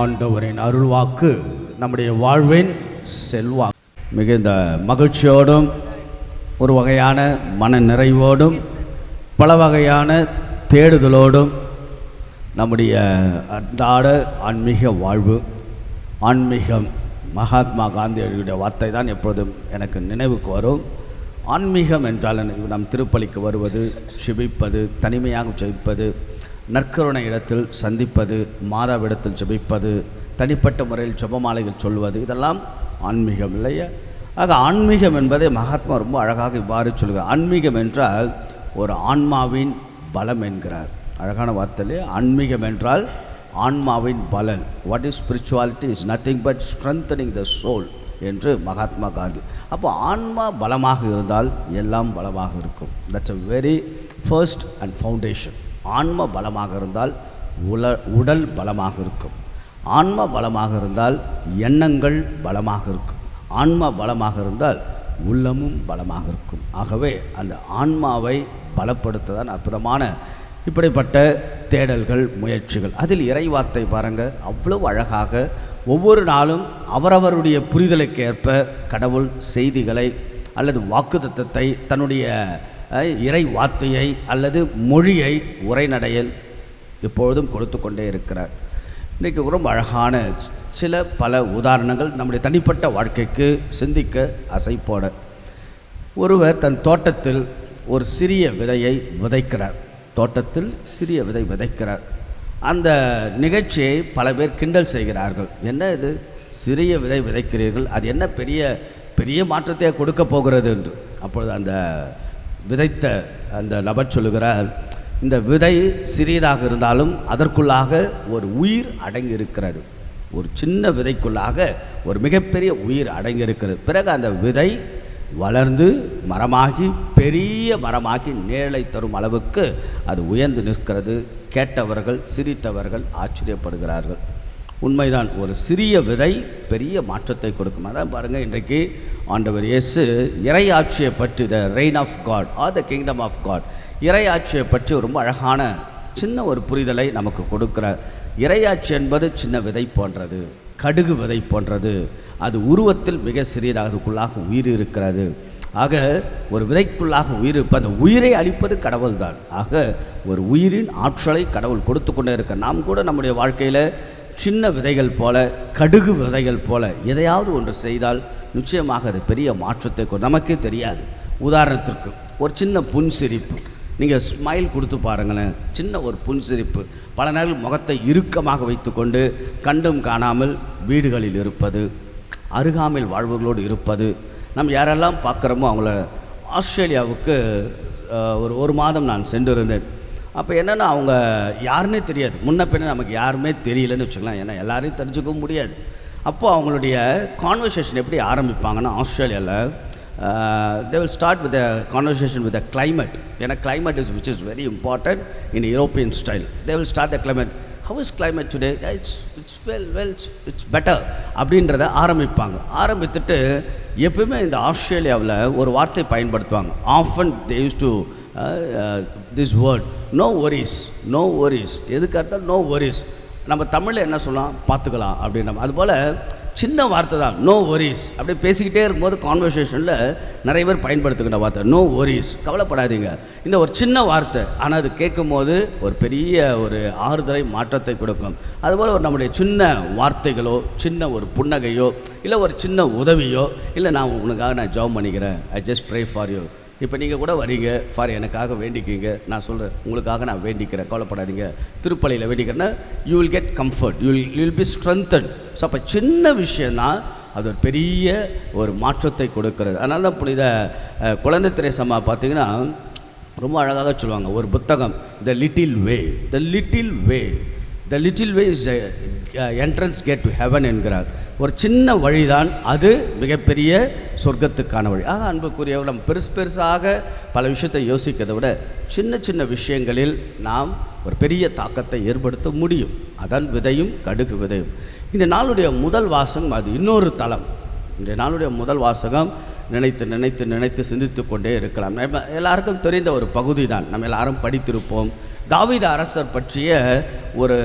ஆண்டவரின் அருள்வாக்கு நம்முடைய வாழ்வின் செல்வாக்கு. மிகுந்த மகிழ்ச்சியோடும் ஒரு வகையான மன நிறைவோடும் பல வகையான தேடுதலோடும் நம்முடைய அன்றாட ஆன்மீக வாழ்வு ஆன்மீகம் மகாத்மா காந்தியடிகளுடைய வார்த்தை தான் எப்பொழுதும் எனக்கு நினைவுக்கு வரும். ஆன்மீகம் என்றால் நம் திருப்பலிக்கு வருவது சிபிப்பது தனிமையாக ஜெயிப்பது நற்கருணை இடத்தில் சந்திப்பது மாதாவிடத்தில் ஜெபிப்பது தனிப்பட்ட முறையில் ஜபமாலைகள் சொல்வது இதெல்லாம் ஆன்மீகம் இல்லையா? ஆக ஆன்மீகம் என்பதை மகாத்மா ரொம்ப அழகாக இவ்வாறு சொல்கிறார். ஆன்மீகம் என்றால் ஒரு ஆன்மாவின் பலம் என்கிறார். அழகான வார்த்தையிலே ஆன்மீகம் என்றால் ஆன்மாவின் பலன். What is spirituality is nothing but strengthening the soul என்று மகாத்மா காந்தி. அப்போ ஆன்மா பலமாக இருந்தால் எல்லாம் பலமாக இருக்கும். That's a very first and foundation ஆன்ம பலமாக இருந்தால் உல உடல் பலமாக இருக்கும். ஆன்ம பலமாக இருந்தால் எண்ணங்கள் பலமாக இருக்கும். ஆன்ம பலமாக இருந்தால் உள்ளமும் பலமாக இருக்கும். ஆகவே அந்த ஆன்மாவை பலப்படுத்துதான் அற்புதமான இப்படிப்பட்ட தேடல்கள் முயற்சிகள். அதில் இறைவார்த்தை பாருங்கள் அவ்வளவு அழகாக ஒவ்வொரு நாளும் அவரவருடைய புரிதலுக்கு ஏற்ப கடவுள் செய்திகளை அல்லது வாக்குத்தத்தை தன்னுடைய இறை வார்த்தையை அல்லது மொழியை உரைநடையில் எப்பொழுதும் கொடுத்து கொண்டே இருக்கிறார். இன்றைக்கு ரொம்ப அழகான சில பல உதாரணங்கள் நம்முடைய தனிப்பட்ட வாழ்க்கைக்கு சிந்திக்க அசைப்போட. ஒருவர் தன் தோட்டத்தில் ஒரு சிறிய விதையை விதைக்கிறார். தோட்டத்தில் சிறிய விதை விதைக்கிறார். அந்த நிகழ்ச்சியை பல பேர் கிண்டல் செய்கிறார்கள். என்ன இது? சிறிய விதை விதைக்கிறீர்கள். அது என்ன பெரிய பெரிய மாற்றத்தை கொடுக்க போகிறது என்று. அப்பொழுது அந்த விதைத்த அந்த நபர் சொல்லுகிறார் இந்த விதை சிறியதாக இருந்தாலும் அதற்குள்ளாக ஒரு உயிர் அடங்கியிருக்கிறது. ஒரு சின்ன விதைக்குள்ளாக ஒரு மிகப்பெரிய உயிர் அடங்கியிருக்கிறது. பிறகு அந்த விதை வளர்ந்து மரமாகி பெரிய மரமாகி நிழலை தரும் அளவுக்கு அது உயர்ந்து நிற்கிறது. கேட்டவர்கள் சிரித்தவர்கள் ஆச்சரியப்படுகிறார்கள். உண்மைதான் ஒரு சிறிய விதை பெரிய மாற்றத்தை கொடுக்கும். அதான் பாருங்கள் இன்றைக்கு ஆண்டவர் இயேசு இறையாட்சியை பற்றி the reign of God or the kingdom of God இறையாட்சியை பற்றி ரொம்ப அழகான சின்ன ஒரு புரிதலை நமக்கு கொடுக்குற இறையாட்சி என்பது சின்ன விதை போன்றது கடுகு விதை போன்றது. அது உருவத்தில் மிக சிறியதாக அதுக்குள்ளாக உயிர் இருக்கிறது. ஆக ஒரு விதைக்குள்ளாக உயிர் இப்போ அந்த உயிரை அளிப்பது கடவுள்தான். ஆக ஒரு உயிரின் ஆற்றலை கடவுள் கொடுத்து கொண்டே இருக்க. நாம் கூட நம்முடைய வாழ்க்கையில் சின்ன விதைகள் போல கடுகு விதைகள் போல எதையாவது ஒன்று செய்தால் நிச்சயமாக அது பெரிய மாற்றத்தை நமக்கே தெரியாது. உதாரணத்திற்கு ஒரு சின்ன புன்சிரிப்பு. நீங்கள் ஸ்மைல் கொடுத்து பாருங்களேன். சின்ன ஒரு புன்சிரிப்பு. பல நேரம் முகத்தை இறுக்கமாக வைத்துக்கொண்டு கண்டும் காணாமல் வீடுகளில் இருப்பது அருகாமையில் வாழ்வுகளோடு இருப்பது நம்ம யாரெல்லாம் பார்க்குறோமோ அவங்கள ஆஸ்திரேலியாவுக்கு ஒரு ஒரு மாதம் நான் சென்றிருந்தேன். அப்போ என்னென்னா அவங்க யாருன்னே தெரியாது. முன்ன பின்ன நமக்கு யாருமே தெரியலன்னு வச்சுக்கலாம் ஏன்னா எல்லாரையும் தெரிஞ்சுக்கவும் முடியாது. அப்போது அவங்களுடைய கான்வர்சேஷன் எப்படி ஆரம்பிப்பாங்கன்னா ஆஸ்திரேலியாவில் they will start with conversation with climate. ஏன்னா climate is which is very important in European style they will start the climate how is climate today it's it's well well it's better அப்படின்றத ஆரம்பிப்பாங்க. ஆரம்பித்துட்டு எப்பவுமே இந்த ஆஸ்திரேலியாவில் ஒரு வார்த்தை பயன்படுத்துவாங்க. Often they use to this word no worries no worries எதுக்காட்டால் no worries நம்ம தமிழில் என்ன சொல்லலாம்? பார்த்துக்கலாம் அப்படின்ற அதுபோல் சின்ன வார்த்தை தான் நோ ஒரிஸ் அப்படியே பேசிக்கிட்டே இருக்கும்போது கான்வர்சேஷனில் நிறைய பேர் பயன்படுத்துகிற வார்த்தை நோ ஒரிஸ் கவலைப்படாதீங்க. இந்த ஒரு சின்ன வார்த்தை ஆனால் அது கேட்கும்போது ஒரு பெரிய ஒரு ஆறுதலை மாற்றத்தை கொடுக்கும். அதுபோல் ஒரு நம்முடைய சின்ன வார்த்தைகளோ சின்ன ஒரு புன்னகையோ இல்லை ஒரு சின்ன உதவியோ இல்லை நான் உனக்காக நான் ஜாப் பண்ணிக்கிறேன். I just pray for you இப்போ நீங்கள் கூட வரீங்க. ஃபார் எனக்காக வேண்டிக்கிங்க. நான் சொல்கிறேன் உங்களுக்காக நான் வேண்டிக்கிறேன். கவலைப்படாதீங்க. திருப்பலையில் வேண்டிக்கிறேன்னா you will get comfort you will you will be strengthen so அப்போ சின்ன விஷயம்னா அது ஒரு பெரிய ஒரு மாற்றத்தை கொடுக்கிறது. அதனால தான் புனித குழந்தை திரேசம்மா பார்த்தீங்கன்னா ரொம்ப அழகாக சொல்லுவாங்க. ஒரு புத்தகம் the little way the little way the little way is entrance gate to heaven என்கிறார். ஒரு சின்ன வழிதான் அது மிகப்பெரிய சொர்க்கத்துக்கான வழி. ஆக அன்புக்குரியவர்கள் நம்ம பெருசு பெருசாக பல விஷயத்தை யோசிக்கிறதை விட சின்ன சின்ன விஷயங்களில் நாம் ஒரு பெரிய தாக்கத்தை ஏற்படுத்த முடியும். அதன் விதையும் கடுகு விதையும். இந்த நாளுடைய முதல் வாசகம் அது இன்னொரு தளம். இந்த நாளுடைய முதல் வாசகம் நினைத்து நினைத்து நினைத்து சிந்தித்து கொண்டே இருக்கலாம். நம்ம எல்லாருக்கும் தெரிந்த ஒரு பகுதி தான் நம்ம எல்லாரும் படித்திருப்போம். தாவித அரசர் பற்றிய ஒரு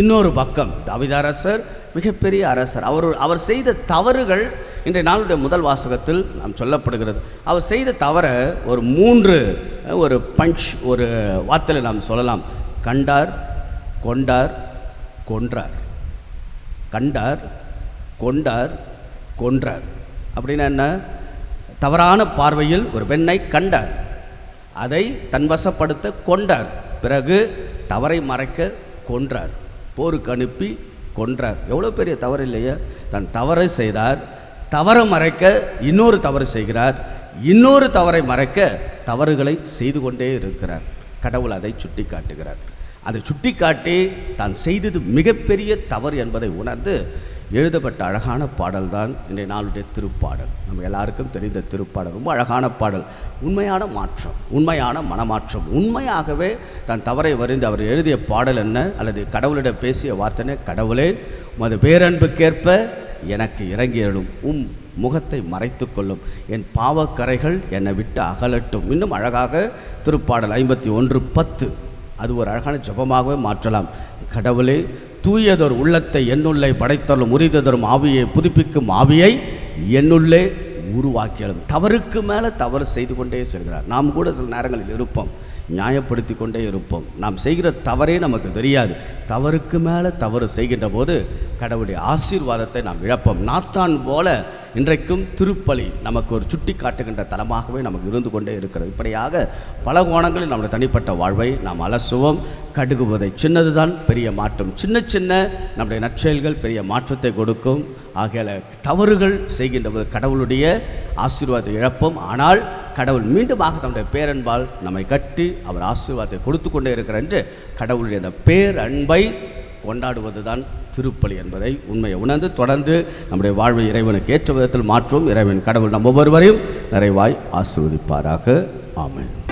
இன்னொரு பக்கம். தாவித அரசர் மிகப்பெரிய அரசர். அவர் அவர் செய்த தவறுகள் இன்றைய நாளுடைய முதல் வாசகத்தில் நாம் சொல்லப்படுகிறது. அவர் செய்த தவறை ஒரு மூன்று ஒரு பஞ்ச் ஒரு வார்த்தையில் நாம் சொல்லலாம். கண்டார் கொண்டார் கொன்றார். கண்டார் கொண்டார் கொன்றார். அப்படின்னா என்ன? தவறான பார்வையில் ஒரு பெண்ணை கண்டார். அதை தன்வசப்படுத்த கொண்டார். பிறகு தவறை மறைக்க கொன்றார். போருக்கு அனுப்பி கொன்றார். எவ்வளோ பெரிய தவறு இல்லையா? தன் தவறை செய்தார். தவறை மறைக்க இன்னொரு தவறு செய்கிறார். இன்னொரு தவறை மறைக்க தவறுகளை செய்து கொண்டே இருக்கிறார். கடவுள் அதை சுட்டி காட்டுகிறார் அதை சுட்டி காட்டி தான் செய்தது மிகப்பெரிய தவறு என்பதை உணர்ந்து எழுதப்பட்ட அழகான பாடல் தான் இன்றைய நாளுடைய திருப்பாடல். நம்ம எல்லாருக்கும் தெரிந்த திருப்பாடல். ரொம்ப அழகான பாடல். உண்மையான மாற்றம் உண்மையான மனமாற்றம். உண்மையாகவே தன் தவறை வரைந்து அவர் எழுதிய பாடல் என்ன? அல்லது கடவுளிடம் பேசிய வார்த்தைனே கடவுளே உமது பேரன்புக்கேற்ப எனக்கு இறங்கி எழும் உம் முகத்தை மறைத்து கொள்ளும். என் பாவக்கரைகள் என்னை விட்டு அகலட்டும். இன்னும் அழகாக திருப்பாடல் ஐம்பத்தி ஒன்று பத்து. அது ஒரு அழகான ஜபமாகவே மாற்றலாம். கடவுளே தூயதொரு உள்ளத்தை என்னுள்ளே படைத்தலும் உரிததொரும் ஆவியை புதுப்பிக்கும் ஆவியை என்னுள்ளே உருவாக்கியலும். தவறுக்கு மேலே தவறு செய்து கொண்டே செல்கிறார். நாம் கூட சில நேரங்களில் இருப்போம். நியாயப்படுத்தி கொண்டே இருப்போம். நாம் செய்கிற தவறே நமக்கு தெரியாது. தவறுக்கு மேலே தவறு செய்கின்ற போது கடவுளுடைய ஆசீர்வாதத்தை நாம் இழப்போம். நாத்தான் போல இன்றைக்கும் திருப்பலி நமக்கு ஒரு சுட்டி காட்டுகின்ற தலமாகவே நமக்கு இருந்து கொண்டே இருக்கிறது. இப்படியாக பல கோணங்களில் நம்முடைய தனிப்பட்ட வாழ்வை நாம் அலசுவோம். கடுகுவதை சின்னதுதான் பெரிய மாற்றம். சின்ன சின்ன நம்முடைய நற்செயல்கள் பெரிய மாற்றத்தை கொடுக்கும். ஆகிய தவறுகள் செய்கின்ற போது கடவுளுடைய ஆசீர்வாதத்தை இழப்போம். ஆனால் கடவுள் மீண்டுமாக தன்னுடைய பேரன்பால் நம்மை கட்டி அவர் ஆசீர்வாதத்தை கொடுத்து கொண்டே இருக்கிறார் என்று கடவுளுடைய அந்த பேரன்பை கொண்டாடுவது தான் திருப்பலி என்பதை உண்மையை உணர்ந்து தொடர்ந்து நம்முடைய வாழ்வை இறைவனுக்கு ஏற்ற விதத்தில் மாற்றும் இறைவன் கடவுள் நம் ஒவ்வொருவரையும் நிறைவாய் ஆசிர்வதிப்பாராக. ஆமேன்.